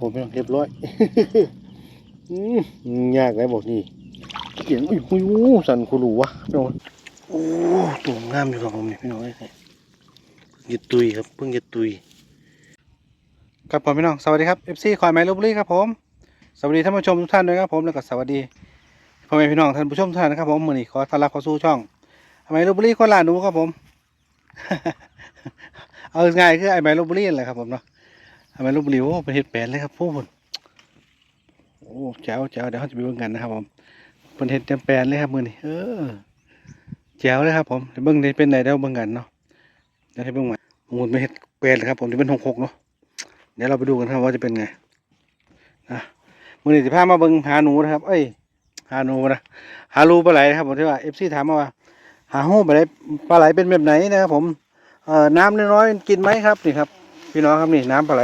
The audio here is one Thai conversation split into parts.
ผมเรียบร้อยอืยากเลยบอกนี่เขียนอุ้ยอุ้ยสันคูรูวะพี่น้องโอ้ตัวงามอยู่กับผมนี่พี่น้องเอ้ยเพิ่งจะตุยครับเพิ่งจะตุยครับผมพี่น้องสวัสดีครับ FC คอยไมลบบุรีครับผมสวัสดีท่านผู้ชมทุกท่านด้วยครับผมแล้วก็สวัสดีพ่อแม่พี่น้องท่านผู้ชมทุกท่านนะครับผมมือนี้ขอต้อนรับเข้าสู่ช่องไมลบบุรีคนลาหนูครับผม เอาง่ายคือไอไมลบลี่แหละครับผมเนาะ ไอไมลบบุรีโอ้เป็นเห็ดแปลนเลยครับพวกผมโอ้แจ๋วแจ๋วเดี๋ยวเขาจะไปเบิ่งกันนะครับผมเป็นเห็ดเต็มแปลนเลยครับมือนี้เออแจ๋วเลยครับผมเดี๋ยวเบิ่งได้เป็นไหนเดี๋ยวเบิ่งกันเนาะเดี๋ยวให้เบิ่งใหม่มูลเป็นเห็ดแปลนเลยครับ ผมที่เป็นหกหกเนาะเดี๋ยวเราไปดูกันครับว่าจะเป็นไงนะมือนี้จะพามาเบิ่งหาหนูนะครับ เอ้ยหาหนูนะหารูปลาไหลนะครับผมที่ว่าเอฟซีถามมาว่า หาหูปลาไหลปลาไหลเป็นแบบไหนนะครับผมเอ่อน้ำน้อยๆกินไหมครับนี่ครับ พี่น้องครับนี่น้ำปลาไหล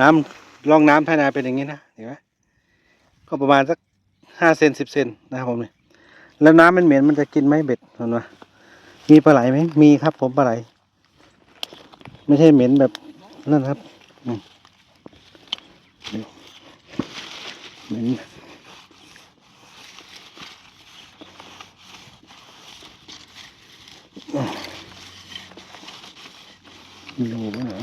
น้ำลองน้ำภายนาเป็นอย่างนี้นะเห็นไหมก็ประมาณสักห้าเซนสิบเซนนะครับผมเนี่ยแล้วน้ำมันเหม็นมันจะกินไหมเบ็ดเห็นไหมมีปลาไหลไหมมีครับผมปลาไหล ไม่ใช่เหม็นแบบนั่นครับอืเหม็นดูไหมเหรอ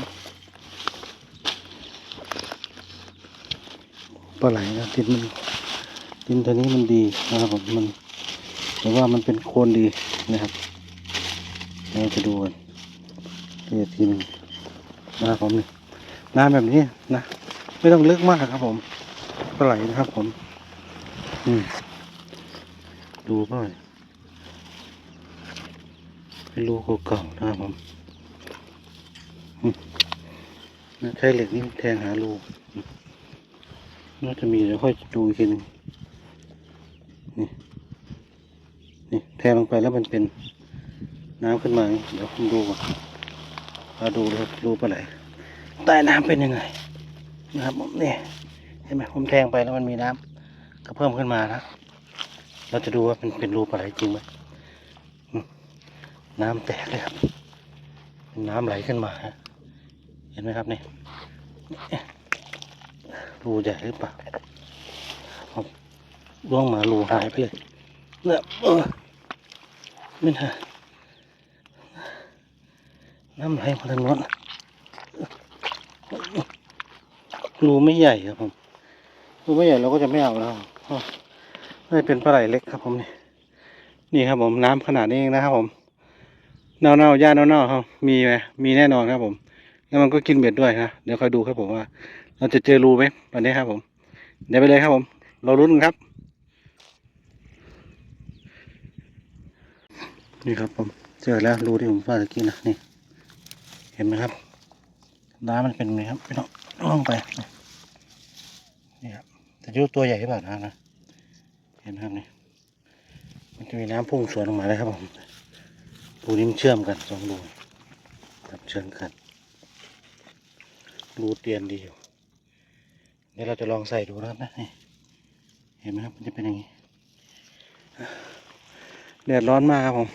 ปลาไหลนะดินมันดินตัวนี้มันดีนะครับผมมันแต่ว่ามันเป็นโคลนดีนะครับเราจะดูกันเรียทีนึงนะครับผมนี่น้ำแบบนี้นะไม่ต้องลึกมากครับ ผมปลาไหลนะครับ ผม อืมดูเปล่าเป็นรูเก่าๆนะครับผมใช้เหล็กนี่แทงหารู น่าจะมีเดี๋ยวค่อยดูอีกทีนึงนี่นี่แทงลงไปแล้วมันเป็นน้ำขึ้นมา เดี๋ยวผมดูก่อนมาดูเลยรูปลาไหลใต้น้ำเป็นยังไงนะครับผมนี่เห็นไหมผมแทงไปแล้วมันมีน้ำก็เพิ่มขึ้นมานะเราจะดูว่าเป็นเป็นรูปลาไหลจริงไหมน้ำแตกเลยครับน้ำไหลขึ้นมาเห็นไหมครับนี่ รูใหญ่หรือเปล่าร่วงมารูหายไปเลยเนี่ยเออไม่น่าน้ำไหลมาทางโน้นรูไม่ใหญ่ครับผมรูไม่ใหญ่เราก็จะไม่เอาแล้วไม่เป็นปลาไหลเล็กครับผมนี่นี่ครับผมน้ำขนาดนี้เองนะครับผมเน่าเน่าๆหญ้าเน่าเน่าๆครับมีไหมมีแน่นอนครับผม แล้วมันก็กินเบ็ดด้วยนะเดี๋ยวคอยดูครับผมว่า เราจะเจอรูไหมวันนี้ครับผม เดี๋ยวไปเลยครับผม เราลุ้นกันครับ นี่ครับผมเจอแล้วรูที่ผมว่าตะกี้นะนี่ เห็นไหมครับ น้ำมันเป็นไงครับพี่น้องลงไปนี่ครับแต่ยูตัวใหญ่หรือเปล่านะนะเห็นไหมครับนี่มันจะมีน้ำพุ่งสวนออกมาเลยครับผมรูนี้มันเชื่อมกันสองรูครับเชื่อมกันรูเตียนดีอยู่ เดี๋ยวเราจะลองใส่ดูนะครับนะนี่เห็นไหมครับมันจะเป็นอย่างนี้แดดร้อนมากครับผม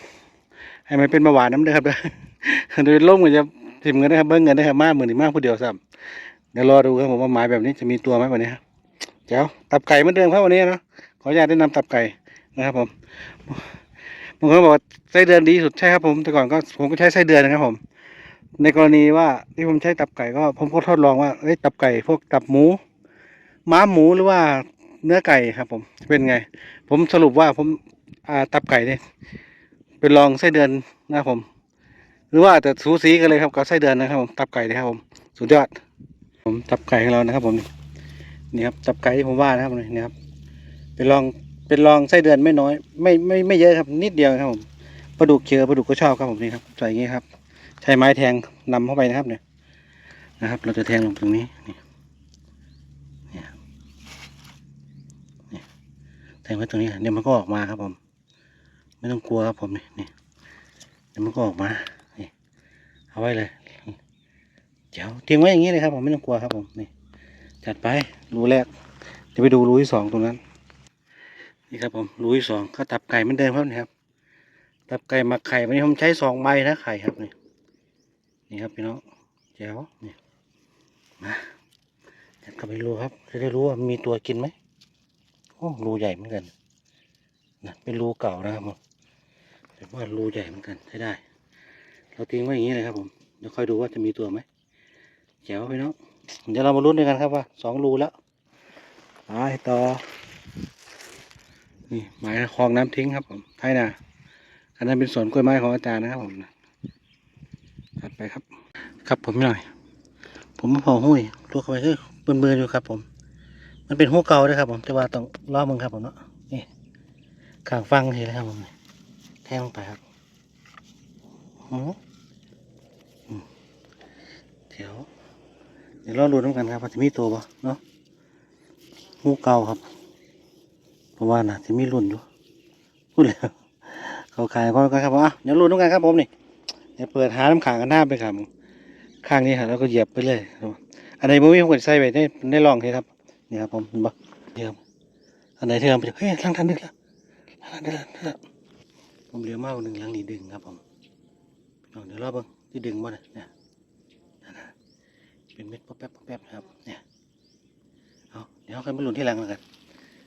ให้มันเป็นเบาหวานน้ำเด้อครับเด้อเดี๋ยวล่มกันจะทิมกันนะครับเบิ้งกันนะครับมากเหมือนมากผู้เดียวซ้ำเดี๋ยวรอดูครับผมว่าหมายแบบนี้จะมีตัวไหมวันนี้ครับเจ้าตับไก่เหมือนเดิมครับวันนี้เนาะขออนุญาตได้นำตับไก่นะครับผมบางคนบอกไส้เดือนดีสุดใช่ครับผมแต่ก่อนก็ผมก็ใช้ไส้เดือนนะครับผม ในกรณีว่าที่ผมใช้ตับไก่ก็ผมก็ทดลองว่าเอ้ยตับไก่พวกตับหมู ม้าหมูหรือว่าเนื้อไก่ครับ ผมเป็นไง ผมสรุปว่าผมอ่าตับไก่เนี่ยเป็นรองไส้เดือนนะครับผม หรือว่าแต่สูสีกันเลยครับกับไส้เดือนนะครับผมตับไก่นะครับผมสุดยอด ผมตับไก่ของเรานะครับ ผมนี่ครับตับไก่ที่ผมว่านะครับนี่ครับ เป็นรองเป็นรองไส้เดือนไม่น้อย ไม่ไม่ไม่เยอะครับ นิดเดียวครับผมปลาดุกเชือปลาดุกก็ชอบครับผมนี่ครับใส่อย่างนี้ครับ ใช้ไม้แทงนำเข้าไปนะครับเนี่ยนะครับ เราจะแทงลงตรงนี้นี่เนี่ยนี่ แทงไว้ตรงนี้เดี๋ยวมันก็ออกมาครับผม ไม่ต้องกลัวครับผมนี่นี่เดี๋ยวมันก็ออกมานี่เอาไว้เลยเดี๋ยวเตรียมไว้อย่างนี้เลยครับผมไม่ต้องกลัวครับผมนี่จัดไปรูแรกเดี๋ยวไปดูรูที่สองตรงนั้น นี่ครับผมรูที่สองก็ตับไก่เหมือนเดิมครับนี่ครับตับไก่มักไข่วันนี้ผมใช้สองใบนะไข่ครับนี่นี่ครับพี่น้องแจ๋วนี่มายัดเข้าไปรูครับจะได้รู้ว่ามีตัวกินไหม อ้รูใหญ่เหมือนกันนะเป็นรูเก่านะครับผมแต่ว่ารูใหญ่เหมือนกันใช้ได้ เราทิ้งไว้อย่างนี้เลยครับผมเดี๋ยวค่อยดูว่าจะมีตัวไหมแจ๋วพี่น้องเดี๋ยวเรามาลุ้นด้วยกันครับว่าสองรูแล้วไปต่อ นี่หมายคลองน้ำทิ้งครับผมไทยนาอันนั้นเป็นสวนกล้วยไม้ของอาจารย์นะครับผมถัดไปครับ ครับผมหน่อย ผมมาพอหุ้ยตัวเข้าไปคือเบื่อๆอยู่ครับผม มันเป็นหูเก่าด้วยครับผมแต่ว่าต้องล้อมึงครับผมเนาะนี่ข้างฟังเห็นแล้วครับผมแทงลงไปครับหือเดี๋ยวเดี๋ยวรอดูน้ำกันครับว่าจะมีตัวปะเนาะหูเก่าครับ เพราะว่าน่ะจะมีรุ่นอยู่พูดแล้วเขาขายก็ครับผมอะเดี๋ยวรุ่นน้ำกันครับผมนี่เดี๋ยวเปิดหาน้ำขังกันหน้าไปครับข้างนี้ครับแล้วก็เหยียบไปเลยอันไหนบ่มีผมก็ใส่ไปได้ได้ลองเลยครับ นี่ครับผมเห็นปะเดียวอันไหนที่เราไปเฮ้ยลังทันดึกแล้วลังทันดึกแล้วผมเลี้ยวมาหนึ่งลังนี้ดึงครับผมเดี๋ยวรอบเบิ่งที่ดึงบ่เนี่ยเนี่ยนะเป็นเม็ดป๊อแป๊บป๊อแป๊บนะครับเนี่ยเอาเดี๋ยวค่อยมาลุ้นที่หลังแล้วกัน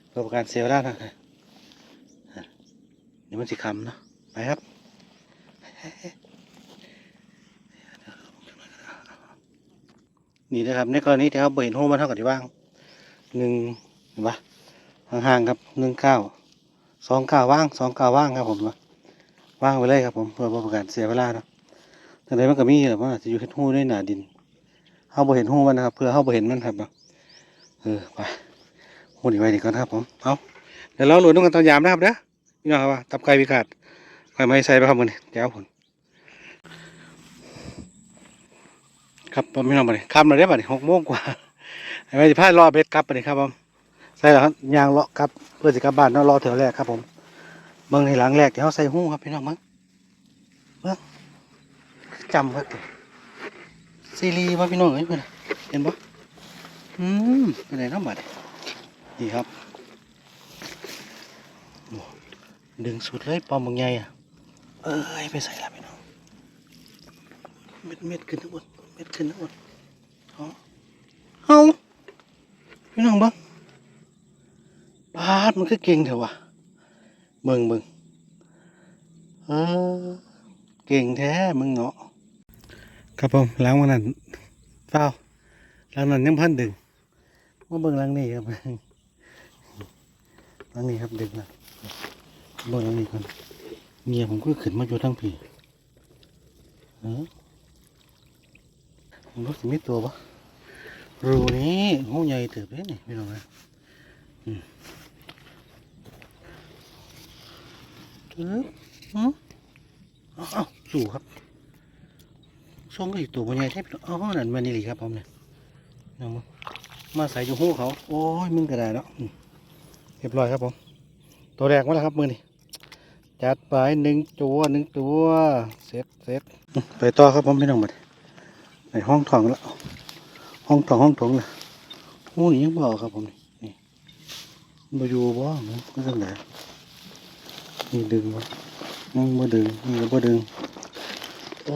เพื่อประการเซลล์ได้นะครับอะเดี๋ยวมันสิคำเนาะไปครับนี่นะครับในกรณีที่เขาเห็นโฮมันเท่ากับที่ว่าง หนึ่งเห็นปะห่างๆครับหนึ่งเก้าสองเก้าว่างสองเก้าว่างครับผมว่างไปเลยครับผมเพื่อประกันเสียเวลาเนาะแต่ใดมันก็มีแหละมันอาจจะอยู่เห็นหู้ด้วยหนาดินเขาบ่เห็นหู้มันนะครับ เพื่อเขาบ่เห็นมันครับเนาะเออไปหูนี่ไว้นี่ก่อนครับผมเอาเดี๋ยวเราหลุดต้องกันตอนยามนะครับเด้อพี่น้องครับว่าตับไก่พิการค่ไม่ใส่ไปครับมือนี่เดี๋ยวผลครับผมพี่น้องบัดนี้ค่ำแล้วเด้อบัดนี้หกโมงกว่า ไอ้แม่สิพารอเบ็ดกลับบัดนี้ครับผมใส่แล้วครับยางเลาะกลับเพื่อสิกลับบ้านเนาะรอแถวแรกครับผมเบิ่งในหลังแรกที่เขาใส่หู้ครับพี่น้องมั้งเบิ่งจำครับซีรีส์ว่าพี่น้องเอ้ยเพื่อนเห็นปะอืมเป็นไรน้องบัดนี่ครับดึงสุดเลยปอมบางใหญ่อะเอ้ยไปใส่ละพี่น้องเม็ดเม็ดขึ้นทั้งหมดเม็ดขึ้นทั้งหมดเอาเอา พี่น้องเบิ้งปาดมันคือเก่งเถอะวะเบิ่งเบิ่งเออเก่งแท้มึงเนาะครับผมล้างวันนั้นเปล่าล้างนั้นยังพันดึงมาเบิ่งล้างนี่ครับล้างนี่ครับดึงนะเบิ่งล้างนี่ก่อนเมียผมก็ขึ้นมาอยู่ทั้งผีเออมันรู้สึกมีตัวปะ รูนี้หูใหญ่เติบเลยนี่พี่น้องนะอืมเติบอืมเอาเอสู่ครับช่วงก็อีกตัวมันใหญ่แทบอ๋อนั่นมันนี่หลีครับผมเนี่ยน้องมาใส่อยู่หูเขา โอ้ยมึงก็ได้แล้วเรียบร้อยครับผม ตัวแรกมาแล้วครับมือนี่จัดไปหนึ่งตัวหนึ่งตัวเสร็จเสร็จไปต่อครับผมพี่น้องบัดในห้องถองแล้ว ห้องถงห้องถงเลยโอ้ยยังบอครับผมนี่มาอยู่บ่เนะก็จังไดนี่ดึงวะนี่มาดึงนี่ก็บ่ดึงโอ้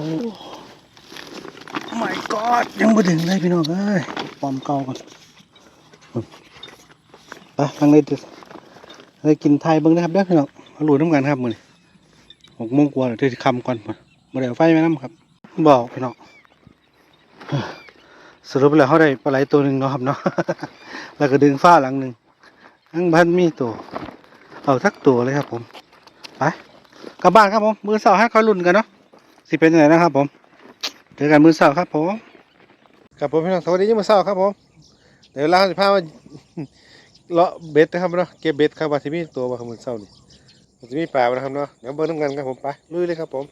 my god ยังบ่ดึงเลยพี่น้องเอ้ยปอมเก่าก่อนไปทางเลยเลยกินไทยเบิ่งนะครับเด้อพี่น้องมาหลุดน้ำกันครับมือหกโมงกว่าเดี๋ยวจะคำก่อนมาบ่ได้เอาไฟไว้น้ำครับบอกพี่น้อง สรุปแล้วเขาได้ปลาไหลตัวหนึ่งเนาะครับเนาะ แล้วก็ดึงฝ้าหลังหนึ่งทั้งบ้านมีตัว เอาทักตัวเลยครับ ผม ไปกลับบ้านครับผมมือเสาให้คอยลุ่นกันเนาะสิเป็นยังไงนะครับ ผมเจอกันมือเสาครับผมกับผมพี่น้องสวัสดีมือเสาครับผม เดี๋ยวเราจะพามาเลาะเบ็ดนะครับเนาะเก็บเบ็ดครับว่าที่มีตัวบ่ครับมือเสานี่ว่าที่มีปลาบ่นะครับเนาะเดี๋ยวเบิ่งน้ำกันครับผมไปลุยเลยครับ ผม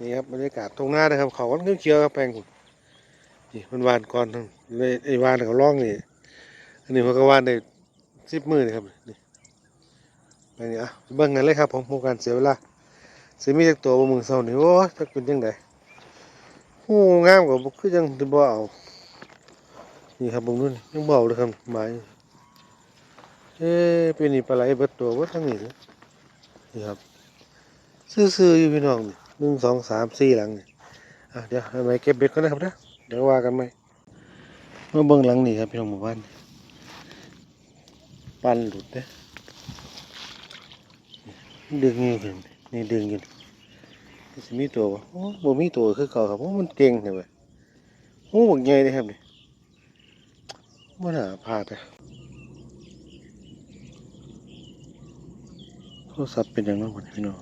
นี่ครับบรรยากาศตรงหน้านะครับเขาก็เขียวๆครับแปลงผม นี่มันวานก่อนเลยไอ้วานเขาล่องนี่อันนี้มันก็วานได้สิบมือนี่ครับนี่ไปนี่อะเบิ่งกันเลยครับผมโครงการเสียเวลาสิมีจักตัวบ่มือเศร้านี่โอ้ยจักเป็นจังไดหูงามกว่าบ่คือจังสิบ่เอานี่ครับเบิ่งนู่นยังบ่เอาเลยครับหมายเอ๊เป็นนี่ปลาไหลเบิดตัวบ่ทั้งนี้นี่ครับซื่อๆอยู่พี่น้องหนึ่งสองสามสี่หลังนี่อะเดี๋ยวไมเก็บเบ็ดก่อนนะครับเด้อ เดี๋ยวว่ากันไหมมาเบิ่งหลังนี่ครับพี่น้องหมู่บ้านปันหลุดเด้ดึงอยู่ขึ้นนี่ดึงอยู่นี่สิมีตัวบ่โอ้บ่มีตัวคือเก่าครับโอ้มันเก่งแท้เว้ยโอ้บักใหญ่เลยครับนี่บ่น่าพลาดอะโทรศัพท์เป็นอย่างนั้นบ่พี่น้อง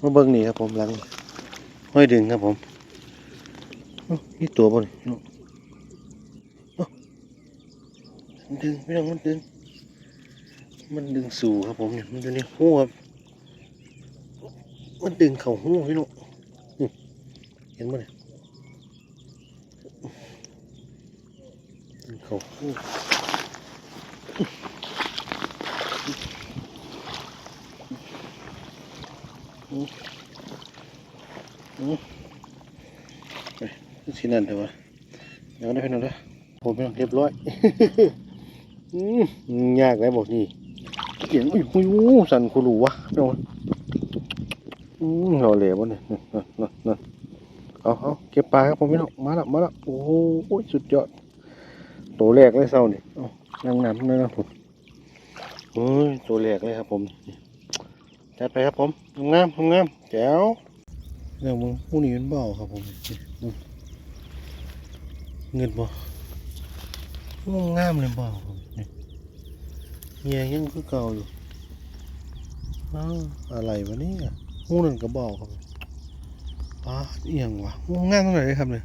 มาเบิ่งนี่ครับผมหลัง ห้อยดึงครับผมนี่ตัวบ่นมันดึงพี่น้องมันดึง มันดึงสู่ครับผมเนี่ยมันจะนี่หูครับ มันดึงเข่าหูพี่น้องเห็นบ่เนี่ยดึงเข่าหูอืมอืม สินั่นเถอะวะเดี๋ยวได้พี่น้องเด้อผมพี่น้องเรียบร้อยยากเลยบอกนี่เสียงอุ้ยอุ้ยสันคูรูวะพี่น้องอืมเราเหลวเนี่ยนั่นนั่นนั่นเอาเอาเก็บปลาครับผมพี่น้องมาแล้วมาแล้วโอ้โหสุดยอดตัวแรกเลยเศร้านี่เอานั่งน้ำเลยนะผมโอ้ยตัวแรกเลยครับผมจัดไปครับผมงามงามแจ๋ว เรื่องมึงผู้นี้มันเบาครับผมเงินบ่งงามเลยเบ่นี่เมียยังคือเก่าอยู่อ้าวอะไรวะนี่ยหูนั่นก็บอกครับป้าเอียงวะงงามตรงไหนเลยครับเนี่ย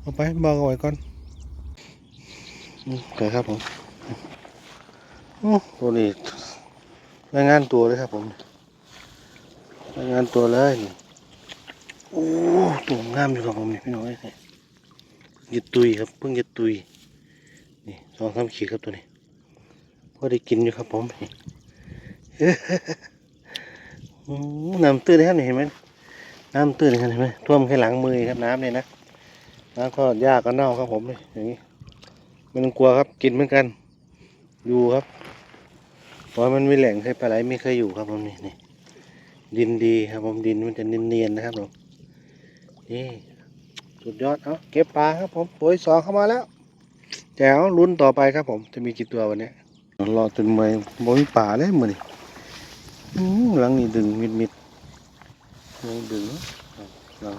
เอาไปบอกเอาไว้ก่อนอืมไปครับผมอู้ตัวนี้รายงานตัวเลยครับผมรายงานตัวเลยนี่ โอ้ตัวงามอยู่ครับผมนี่พี่น้องเอ้ยยึดตุยครับเพิ่งยึดตุยนี่สองสามขีดครับตัวนี้พอได้กินอยู่ครับผมน้ำตื้นนะครับนี่เห็นไหมน้ำตื้นนะครับเห็นไหมท่วมแค่หลังมือครับน้ำเนี่ยนะน้ำก็ยากก็เน่าครับผมนี่อย่างนี้ไม่ต้องกลัวครับกินเหมือนกันอยู่ครับเพราะมันไม่แหล่งเคยปลาไหลไม่เคยอยู่ครับผมนี่นี่ดินดีครับผมดินมันจะเนียนๆนะครับผม นี่สุดยอดเอาเก็บปลาครับผมตัวที่สองเข้ามาแล้วแจ๋วลุ้นต่อไปครับผมจะมีกี่ตัววันนี้รอจนเมื่อยบ่มีป่าเลยมือนี่หลังนี่ดึงมิดมิดยังดึงหลัง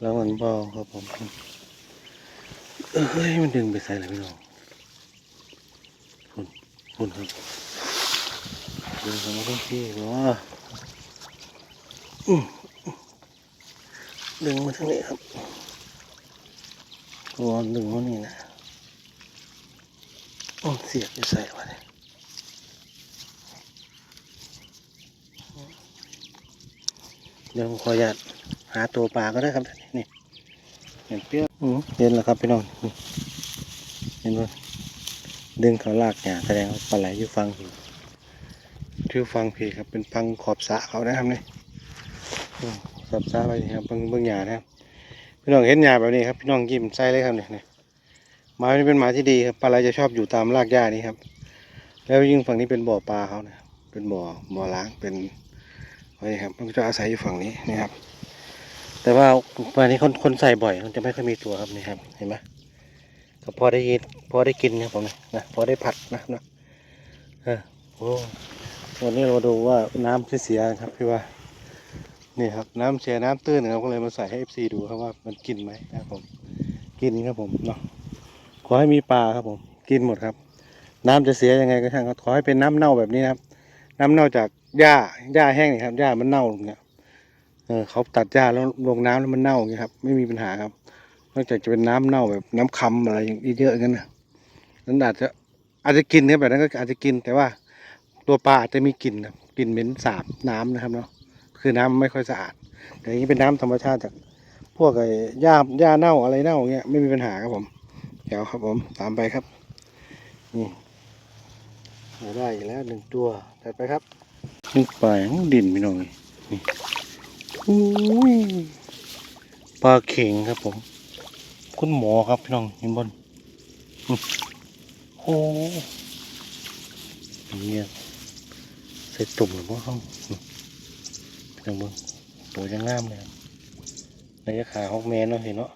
หลังมันเบาครับผมเอ้ยมันดึงไปใส่เลยพี่น้องคุณคุณครับดึงเข้ามาทั้งที่ว้าอื้อ ดึงมาทางนี้ครับตัวดึงมานี่นะโอ้เสียบจะใส่มาเนี่ยเดี๋ยวผมขออนุญาตหาตัวปลาก็ได้ครับนี่เห็นเปรี้ยวอืมเห็นแล้วครับพี่น้องนี่เห็นไหมดึงเขาลากเนี่ยแสดงว่าปลาไหลอยู่ฟังอยู่ที่ฟังพี่ครับเป็นฟังขอบสระเขานะครับนี่ สับซาไปครับเบิ่งเบิ่งหญ้านะครับพี่น้องเห็นหญ้าแบบนี้ครับพี่น้องยิ้มใส่เลยครับเนี่ยเนี่ยหมานี่เป็นหมาที่ดีครับปลาไหลจะชอบอยู่ตามรากหญ้านี้ครับ แล้วยิ่งฝั่งนี้เป็นบ่อปลาเขานะเป็นบ่อบ่อล้างเป็นอะไรครับมันจะอาศัยอยู่ฝั่งนี้นะครับ แต่ว่าปลานี้คนคนใส่บ่อยมันจะไม่ค่อยมีตัวครับนี่ครับเห็นไหมก็พอได้ยินพอได้กินครับผมนะพอได้ผัดนะนะเออโอ้วันนี้เราดูว่าน้ำที่เสียครับพี่ว่า นี่ครับน้ำเชียน้ำตื้นนะครับก็เลยมาใส่ให้ FC ดูครับว่ามันกินไหมนะครับผมกินครับผมเนาะขอให้มีปลาครับผม กินหมดครับ น้ำจะเสียยังไงก็ช่างครับขอให้เป็นน้ำเน่าแบบนี้นะครับ น้ำเน่าจากหญ้าหญ้าแห้งนี่ครับหญ้ามันเน่าเนี่ยเออเขาตัดหญ้าแล้วลงน้ำแล้วมันเน่าอย่างเงี้ยครับ ไม่มีปัญหาครับนอกจากจะเป็นน้ำเน่าแบบน้ำคำอะไรอย่างเยอะๆงั้นนะนั้นอาจจะอาจจะกินเนี่ยแบบนั้นก็อาจจะกินแต่ว่า ตัวปลาอาจจะมีกลิ่นนะกลิ่นเหม็นสาบน้ำนะครับเนาะ คือน้ำไม่ค่อยสะอาด แต่อันนี้เป็นน้ำธรรมชาติจากพวกไอ้หญ้าหญ้าเน่าอะไรเน่าเงี้ยไม่มีปัญหาครับผมแถวครับผมตามไปครับนี่มาได้อีกแล้วหนึ่งตัวถัดไปครับนี่ปลาองดินพี่น้องนี่อุ้ยปลาเข่งครับผม คุณหมอครับพี่น้องเห็นบนอื้อโอ้เนี่ยใส่ตุ่มหรือว่าเขายังเบิ่งตัวยังงามเลยครับระยะขาของแม่เนาะเห็นเนาะ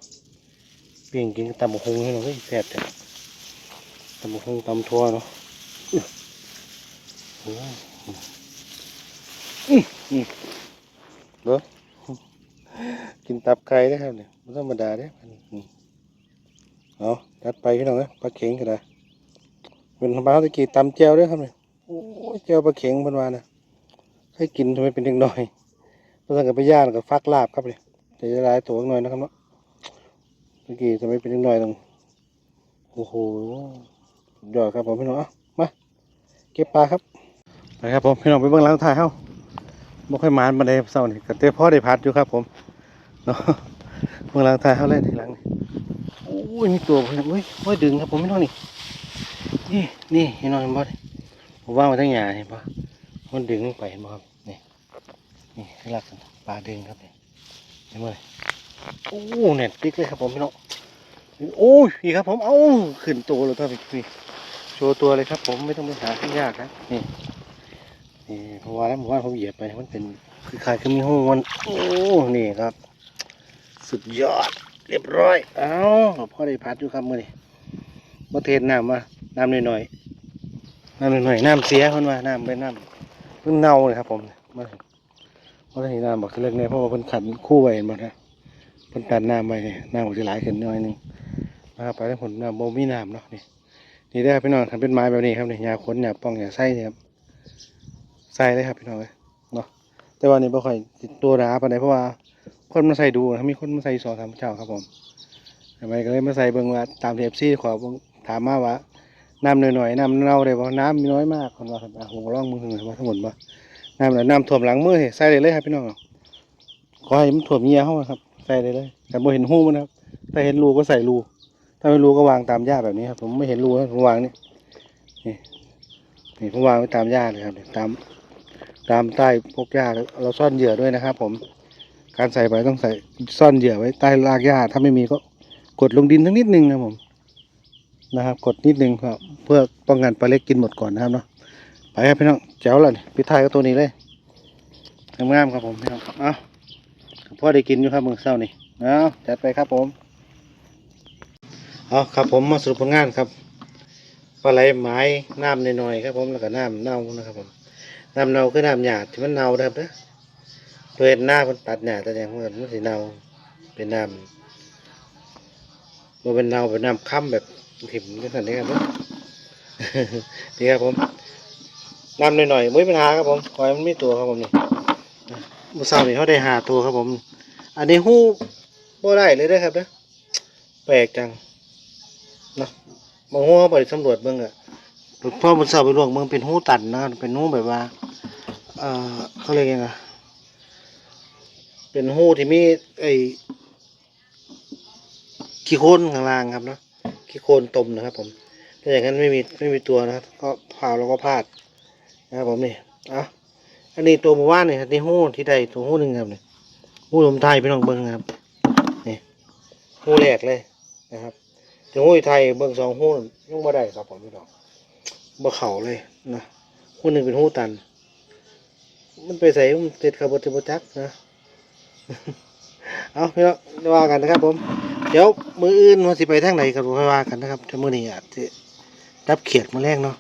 เปี่ยงกินกับตำบักฮงให้เราเฮ้ยแซ่บจังตำบักฮงตำทั่วเนาะอือโอ้อื้ออื้อเด้อกินตับไก่ได้ครับเนี่ยไม่ธรรมดาเด้ออืมเอาจัดไปพี่น้องเอ้ยปลาเข็งก็ได้เป็นปลาตะกี้ตำแจวด้วยครับเนี่ยโอ้ยแจวปลาเข็งเพิ่นว่านะให้กินทำไมเป็นเด็กน้อย เพิ่นสั่งกับไปย่างกับฟักลาบครับเนี่ยจะหลายตัวหน่อยนะครับเนาะเมื่อกี้จะไม่เป็นนิดหน่อยหนึงโอ้โหยอดครับผมพี่น้องมาเก็บปลาครับไปครับผมพี่น้องไปเบื้องหลังถ่ายเฮ้าบ่ค่อยมานมาได้เศร้านี่ก็เต้พ่อได้พัดอยู่ครับ ผมเนาะเบื้องหลังถ่ายเฮ้าเล่นทีหลังนี่โอ้ยมีตัวผมอุ้ยโอ้ยดึงครับผมพี่น้องนี่นี่นี่เห็นน้องเห็นบ่นี่ผมว่างไว้ทั้งหยาเห็นบ่มันดึงลงไปเห็นบ่ครับ นี่นี่ให้ลักปลาดึงครับเนี่ยเห็นไหมโอ้เน็ตติ๊กเลยครับผมพี่น้องโอ้ยพี่ครับผมเอ้าขึ้นตัวเลยครับพี่โชว์ตัวเลยครับ ผมไม่ต้องไปหาที่ยากครับนี่นี่เพราะว่าแล้วผมว่าผมเหยียบไปมันเป็นคือคายคือมีห้องมันโอ้นี่ครับ สุดยอด เรียบร้อยเอ้าพ่อได้พัดอยู่ครับมื่อนี้มาเทศน้ำมาน้ำหน่อยๆน้ำหน่อยๆน้ำเสียคนว่าน้ำเป็นน้ำเพิ่งเน่าเลยครับผมมา เพราะที่น้ำบอกเล็กเนี่ยเพราะว่าเพิ่นขันคู่ไว้เห็นบ่นะเพิ่นกันน้ำไว้นี่น้ำก็สิหลายขึ้นหน่อยหนึงนะครับไปแล้วผลน้ำบ่มีน้ำเนาะนี่นี่ได้ครับพี่น้องคันเป็นไม้แบบนี้ครับนี่ยาขนยาป้องยาไส้นี่ครับใส่เลยครับพี่น้องเอ้ยเนาะแต่ว่านี่บ่ค่อยติดตัวหนาปานใดเพราะว่าคนมาใส่ดูนะมีคนมาใส่สองสามเจ้าครับผมทำไมก็เลยมาใส่เบิ่งว่าตามที่ขอถามมาว่าน้ำหน่อยๆน้ำเน่าได้บ่น้ำมีน้อยมากคนว่าครับอะผมก็ลองมึงว่าทั้งหมดบ่ น้ำน่ะน้ำท่วมหลังมือนี่ใส่ได้เลยครับพี่น้องขอให้มันท่วมเงียเขาครับใส่ได้เลย แต่บ่เห็นหูมันครับถ้าเห็นรูก็ใส่รูถ้าไม่รูก็วางตามหญ้าแบบนี้ครับ ผมไม่เห็นรูผมวางนี่นี่นี่ผมวางไว้ตามหญ้าเลยครับตามตามใต้พวกหญ้าเราซ่อนเหยื่อด้วยนะครับ ผม การใส่ไปต้องใส่ซ่อนเหยื่อไว้ใต้รากหญ้าถ้าไม่มีก็กดลงดินทั้งนิดนึงนะผมนะครับ กดนิดนึงครับ เพื่อป้องกันปลาเล็กกินหมดก่อนนะครับเนาะ ครับพี่น้องเจ้าละพี่ไทยก็ตัวนี้เลยงามๆครับผมพี่น้องเอาพ่อได้กินอยู่ครับมือเช้านี่เอาจัดไปครับผมเอาครับผมมาสรุปผลงานครับปลาไหลไม้น้ำหน่อยๆครับผมแล้วก็น้ำเน่านะครับผมน้ำเน่าคือน้ำหยาดที่มันเน่านะครับเด้อเพื่อนหน้ามันตัดหยาดแต่ยังมันมันสีเน่าเป็นน้ำมันเป็นเน่าเป็นน้ำค่ำแบบถิ่มกันสันนี้ครับเด้อนี่ครับผม น้ำหน่อยๆไม่มีปัญหาครับผมคอยมันไมีตัวครับผมนี่มือเศร้านี่เขาได้หาตัวครับผม อันนี้หู้บ่ได้เลยเด้ครับเด้อแปลกจังเนาะบางหู้เขาไปสำรวจเบิ่งอะพ่อมือเศร้าไปลวงเบิ่งเป็นหู้ตันนะครับเป็นหู้แบบว่าเอ่อเขาเรียกยังไงเป็นหู้ที่มีไอ้ขี้โคลนข้างล่างครับเนาะขี้โคลนตมนะครับผมถ้าอย่างนั้นไม่มีไม่มีตัวนะครับก็พาวแล้วก็พลาด นะครับผมนี่อะอันนี้ตัวหมู่บ้านเนี่ครับนี่หู้ที่ใดตัวหู้หนึ่งครับเนี่ยหู้ลมไทยพี่น้องเบิ้งครับนี่หู้แรกเลยนะครับถึงหู้ไทยเบิ้งสองหู้ยังบ่ได้ครับผมพี่น้องบ่เข่าเลยนะหู้หนึ่งเป็นหู้ตัน มันไปใส่มันติดขับบติบจักนะเอาพี่น้องว่ากันนะครับผมเดี๋ยวมืออื่นว่าสิไปทางไหนก็ค่อยว่ากันนะครับแต่มื้อนี้อาจจะจับเขียดมาแรกเนาะ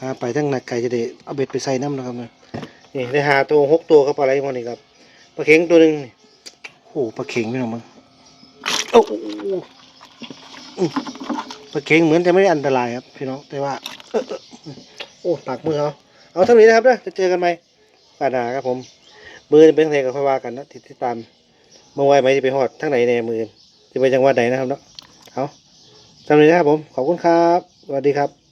หาไปทั้งหนักไก่จะได้เอาเบ็ดไปใส่น้ำนะครับนะนี่ได้หาตัวหกตัวครับปลาไหลมันนี่ครับปลาเข็งตัวหนึ่งโอ้หปลาเข็งพี่น้องมั้งโอ้โหอื้อปลาเข็งเหมือนจะไม่ได้อันตรายครับพี่น้องแต่ว่าโอ้ปากมือเอาเอาเท่านี้นะครับเด้อจะเจอกันไหมปาดาครับผมมือจะเป็นไงก็ค่อยว่ากันนะติดติดตามเมื่อไหวไหมจะไปหอดทั้งไหนในมือจะไปจังหวัดไหนนะครับเนาะเอาเท่านี้นะครับผมขอบคุณครับสวัสดีครับ